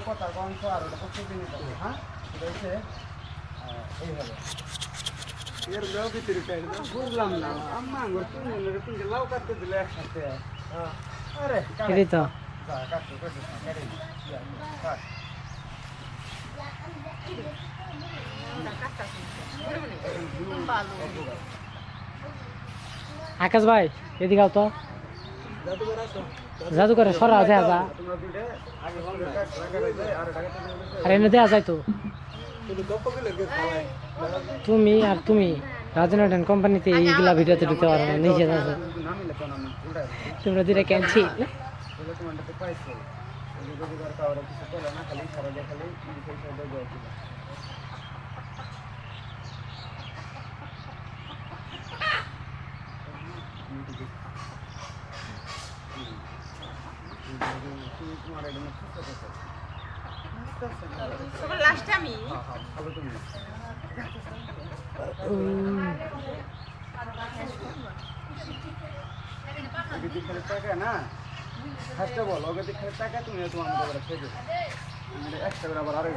হলে কথার অংশ আর ওটা দিনই পাবে হ্যাঁ এটা হচ্ছে এইভাবে। বুঝলাম না আম্মা আঙ্গুর তিনজনের তিনটে লাউ কাটতে দিলে একসাথে আরে কাটে। তো কাটতে, কাটতে, কাটে। আকাশ ভাই এদিকে আও তো জাদুঘরে সরা দেখা যা আর এনে দেওয়া যায় তো? তুমি আর তুমি রাজনাটন কোম্পানিতে এইগুলা ভিডিওতে ঢুকতে পারো না, নিজে আছে। তোমরা দিলে ক্যান্সি বলে তোমারটা না? ফার্স্টে বল ওকে খালি টাকা তুমি তোমার মতো করে খেয়ে একটা করে আবার আরেক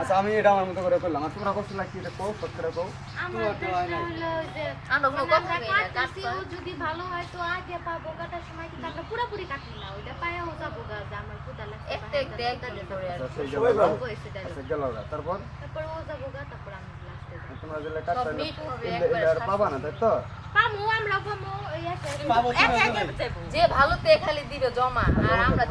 আচ্ছা আমি এটা আমার মতো করে করলাম। আর তোমরা কষ্ট লাগছে এটা কো কষ্ট করে কো আমার প্রশ্ন হলো যে আমরা কোনো কথা আমরা কই না, কাটতেছি, কাটবা। ও যদি ভালো হয় তো আগে পাবো কাটার সময় কিন্তু আমরা পুরোপুরি কাটি না ওইটা পায়েও যাব গা যে আমার কুদা লাগছে একটা একটা একটা করে আর আচ্ছা গেল। আচ্ছা। তারপর? তারপর ও যাব গা তারপর আমি লাস্টে তোমরা পাবা না তাই তো? যে ভালো জমা আর আমরা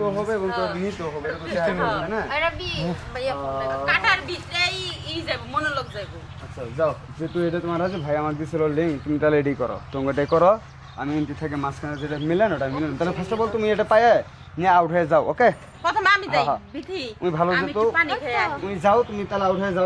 তো হবে এবং তো নিতেও হবে এটা এটা এটা তোমার আছে, ভাই আমার দিছিল লিঙ্ক তুমি তাহলে রেডি করো। তোমরা এটাই করো। আমি এমনি থেকে মাঝখানে যেটা মিলেন ওটা মিলেন। তাহলে ফার্স্ট অফ অল তুমি এটা পায়ে নিয়ে আউট হয়ে যাও ওকে প্রথমে আমি যাই হ্যাঁ, হ্যাঁ। বিথি তুমি ভালো আমি যেত আসি। তুমি যাও তুমি তাহলে আউট হয়ে যাও।